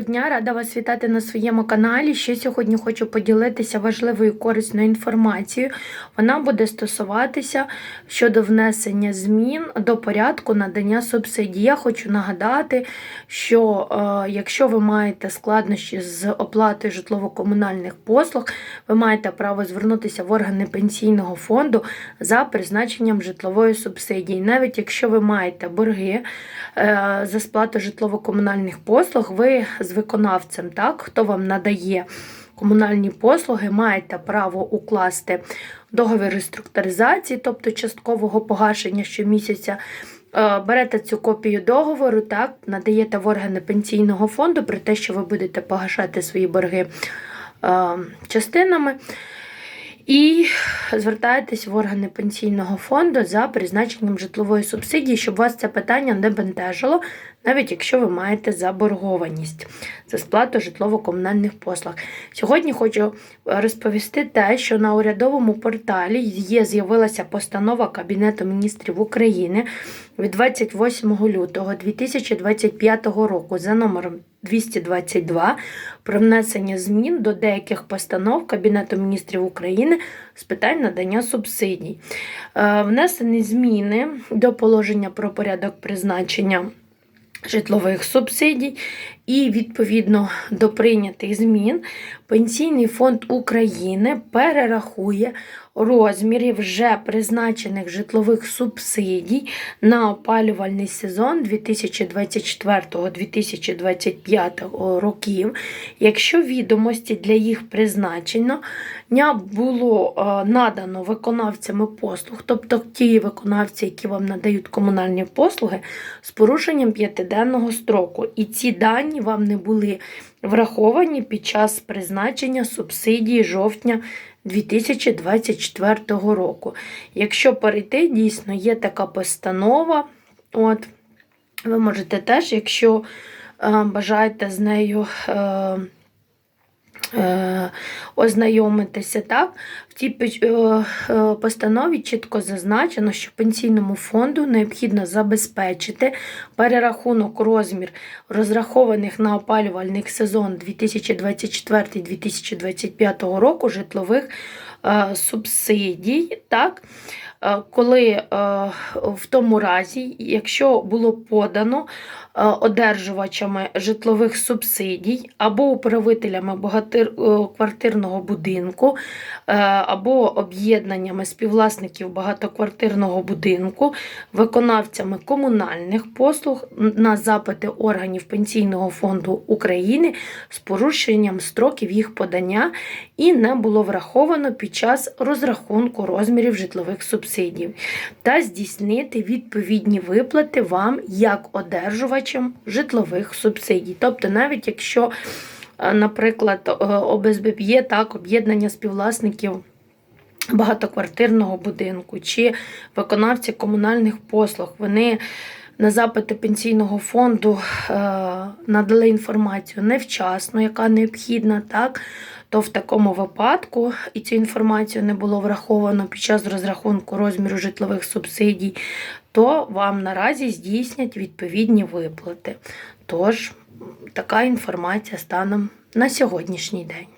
Дня, рада вас вітати на своєму каналі. Ще сьогодні хочу поділитися важливою корисною інформацією. Вона буде стосуватися щодо внесення змін до порядку надання субсидій. Я хочу нагадати, що е, якщо ви маєте складнощі з оплатою житлово-комунальних послуг, ви маєте право звернутися в органи пенсійного фонду за призначенням житлової субсидії. Навіть якщо ви маєте борги е, за сплату житлово-комунальних послуг, ви з виконавцем, так, хто вам надає комунальні послуги, маєте право укласти договір реструктуризації, тобто часткового погашення щомісяця. Е, Берете цю копію договору, так, надаєте в органи пенсійного фонду про те, що ви будете погашати свої борги е, частинами. І звертаєтесь в органи пенсійного фонду за призначенням житлової субсидії, щоб вас це питання не бентежило, навіть якщо ви маєте заборгованість за сплату житлово-комунальних послуг. Сьогодні хочу розповісти те, що на урядовому порталі є з'явилася постанова Кабінету міністрів України від 28 лютого 2025 року за номером 222 про внесення змін до деяких постанов Кабінету міністрів України з питань надання субсидій. Е, Внесені зміни до положення про порядок призначення житлових субсидій, і відповідно до прийнятих змін Пенсійний фонд України перерахує розміри вже призначених житлових субсидій на опалювальний сезон 2024-2025 років, якщо відомості для їх призначення було е, надано виконавцями послуг, тобто ті виконавці, які вам надають комунальні послуги, з порушенням п'ятиденного строку. І ці дані вам не були враховані під час призначення субсидії жовтня 2024 року. Якщо перейти, дійсно є така постанова, от, ви можете теж, якщо е, бажаєте з нею. Е, Ознайомитися, так? В цій е, е, постанові чітко зазначено, що пенсійному фонду необхідно забезпечити перерахунок розмір розрахованих на опалювальний сезон 2024-2025 року житлових субсидій. так? Е, Коли е, в тому разі, якщо було подано е, одержувачами житлових субсидій або управителями багатоквартирного будинку, або об'єднаннями співвласників багатоквартирного будинку, виконавцями комунальних послуг на запити органів Пенсійного фонду України з порушенням строків їх подання і не було враховано під час розрахунку розмірів житлових субсидій, та здійснити відповідні виплати вам як одержувачам житлових субсидій. Тобто, навіть якщо Е, наприклад, е, ОБСБ є так, об'єднання співвласників багатоквартирного будинку чи виконавці комунальних послуг. Вони на запити пенсійного фонду е, надали інформацію невчасно, яка необхідна, так, то в такому випадку і цю інформацію не було враховано під час розрахунку розміру житлових субсидій, то вам наразі здійснять відповідні виплати. Тож, така інформація станом на сьогоднішній день.